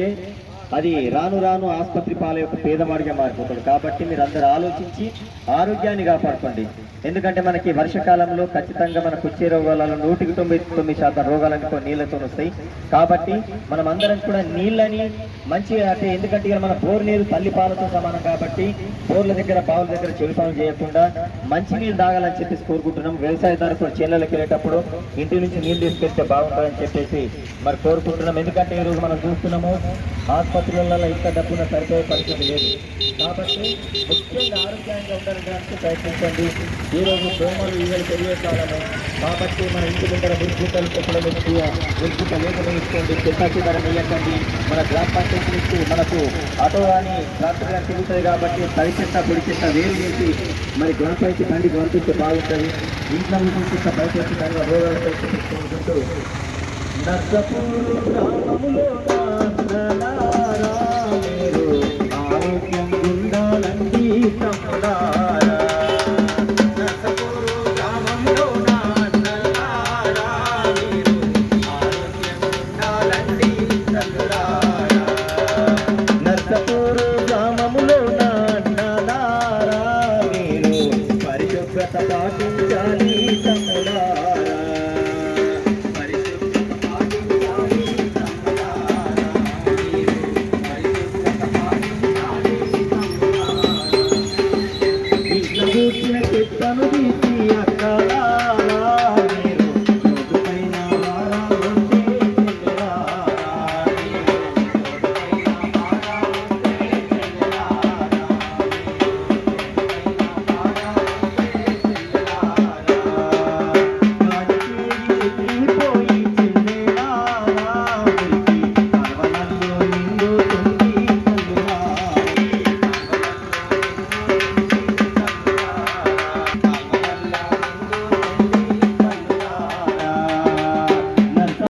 gente అది రాను రాను ఆసుపత్రి పాల యొక్క పేదవాడిగా మారిపోతాడు. కాబట్టి మీరు అందరు ఆలోచించి ఆరోగ్యాన్ని కాపాడుకోండి. ఎందుకంటే మనకి వర్షకాలంలో ఖచ్చితంగా మనకు వచ్చే రోగాలలో నూటికి తొంభై తొమ్మిది శాతం రోగాలన్నీ కొన్ని నీళ్ళతో వస్తాయి. కాబట్టి మనం అందరం కూడా నీళ్ళని మంచిగా అంటే ఎందుకంటే ఇక మన బోర్ నీరు తల్లి పాలతో సమానం కాబట్టి బోర్ల దగ్గర బావుల దగ్గర చెడు పనులు చేయకుండా మంచి నీళ్ళు తాగాలని చెప్పేసి కోరుకుంటున్నాం. వ్యవసాయదారులు చేనులకు వెళ్ళేటప్పుడు ఇంటి నుంచి నీళ్ళు తీసుకెళ్తే బాగుంటుందని చెప్పేసి మరి కోరుకుంటున్నాం. ఎందుకంటే ఈరోజు రోజు మనం చూస్తున్నాము ఆసుపత్రులలో ఇంత డబ్బున సరిపోయే పరిస్థితి లేదు. కాబట్టి ముఖ్యంగా ఆరోగ్యంగా ఉండడానికి ప్రయత్నించండి. ఈరోజు రోజు దోమలు ఈగలు పెరిగే కాలము కాబట్టి మన ఇంటి దగ్గర మురుగుటలు చెప్పడం ఎక్కువ మురుగుట లేకుండా ఇస్తుంది చెత్తాచిదరం వేయకండి. మన గ్రామ పంచాయతీ నుంచి మనకు ఆటో కానీ ట్రాక్టర్ కానీ తిరుగుతుంది కాబట్టి తడి చెత్త పొడి చెత్త వేరు చేసి మరి గ్రామ పంచాయతీ బండి పంపిస్తే బాగుంటుంది. ఇంట్లో నుంచి చెత్త బయట వచ్చి దానిలో రోగాలతో నర్సపూర్ గ్రామంలో जानी सपना